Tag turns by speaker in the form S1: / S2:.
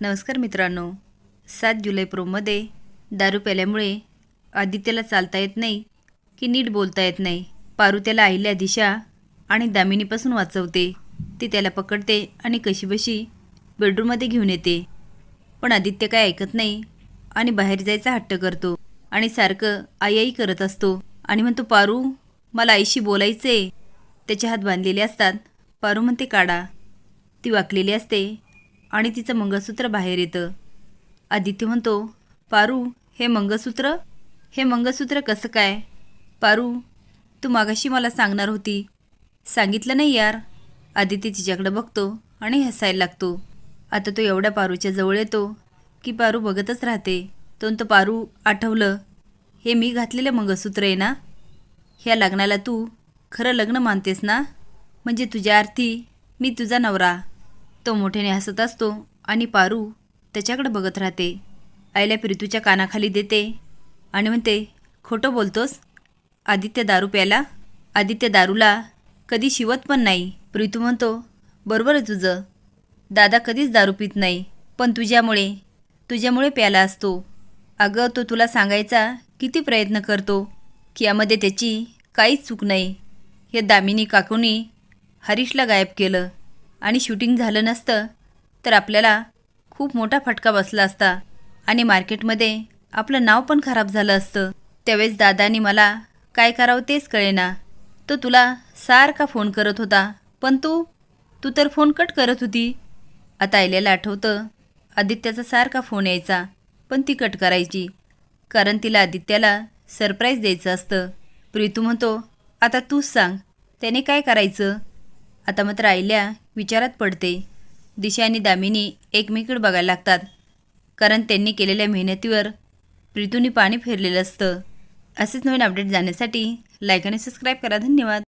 S1: नमस्कार मित्रांनो. सात जुलै प्रोमध्ये दारू प्याल्यामुळे आदित्यला चालता येत नाही की नीट बोलता येत नाही. पारू त्याला आईल्या दिशा आणि दामिनीपासून वाचवते. ती त्याला पकडते आणि कशीबशी बेडरूममध्ये घेऊन येते. पण आदित्य काय ऐकत नाही आणि बाहेर जायचा हट्ट करतो आणि सारखं आई आई करत असतो. आणि म्हणतो पारू मला आईशी बोलायचे त्याचे हात बांधलेले असतात. पारू म्हणते काढा. ती वाकलेली असते. आणि तिचं मंगळसूत्र बाहेर येतं. आदित्य म्हणतो पारू हे मंगळसूत्र? हे मंगळसूत्र कसं काय? पारू तू मागाशी मला सांगणार होती. सांगितलं नाही यार. आदित्य तिच्याकडं बघतो आणि हसायला लागतो. आता तो एवढ्या पारूच्या जवळ येतो की पारू बघतच राहते. तो तो पारू आठवलं. हे मी घातलेलं मंगळसूत्र आहे ना? ह्या लग्नाला तू खरं लग्न मानतेस ना? म्हणजे तुझ्या अर्थी मी तुझा नवरा. तो मोठ्याने हसत असतो आणि पारू त्याच्याकडे बघत राहते. आईला प्रीतूच्या कानाखाली देते आणि म्हणते खोटं बोलतोस? आदित्य दारू प्याला आदित्य दारूला कधी शिवत पण नाही. प्रीतू म्हणतो बरोबर आहे तुझं. दादा कधीच दारू पित नाही पण तुझ्यामुळे तुझ्यामुळे प्याला असतो. अगं तो तुला सांगायचा किती प्रयत्न करतो की यामध्ये त्याची काहीच चूक नाही. हे दामिनी काकूनी हरीशला गायब केलं. आणि शूटिंग झालं नसतं तर आपल्याला खूप मोठा फटका बसला असता आणि मार्केटमध्ये आपलं नाव पण खराब झालं असतं. त्यावेळेस दादानी मला काय करावं तेच कळेना. तो तुला सारखा फोन करत होता पण तू तू तर फोन कट करत होती. आता आयल्याला आठवतं आदित्याचा सारखा फोन यायचा पण ती कट करायची कारण तिला आदित्याला सरप्राईज द्यायचं असतं. प्रीतू म्हणतो आता तूच सांग त्याने काय करायचं? आता मात्र आईल्या विचारात पडते. दिशा आणि दामिनी एकमेकीकडे बघायला लागतात. कारण त्यांनी केलेल्या मेहनतीवर प्रीतूने पाणी फिरलेलं असतं. असेच नवीन अपडेट जाण्यासाठी लाईक आणि सबस्क्राईब करा. धन्यवाद.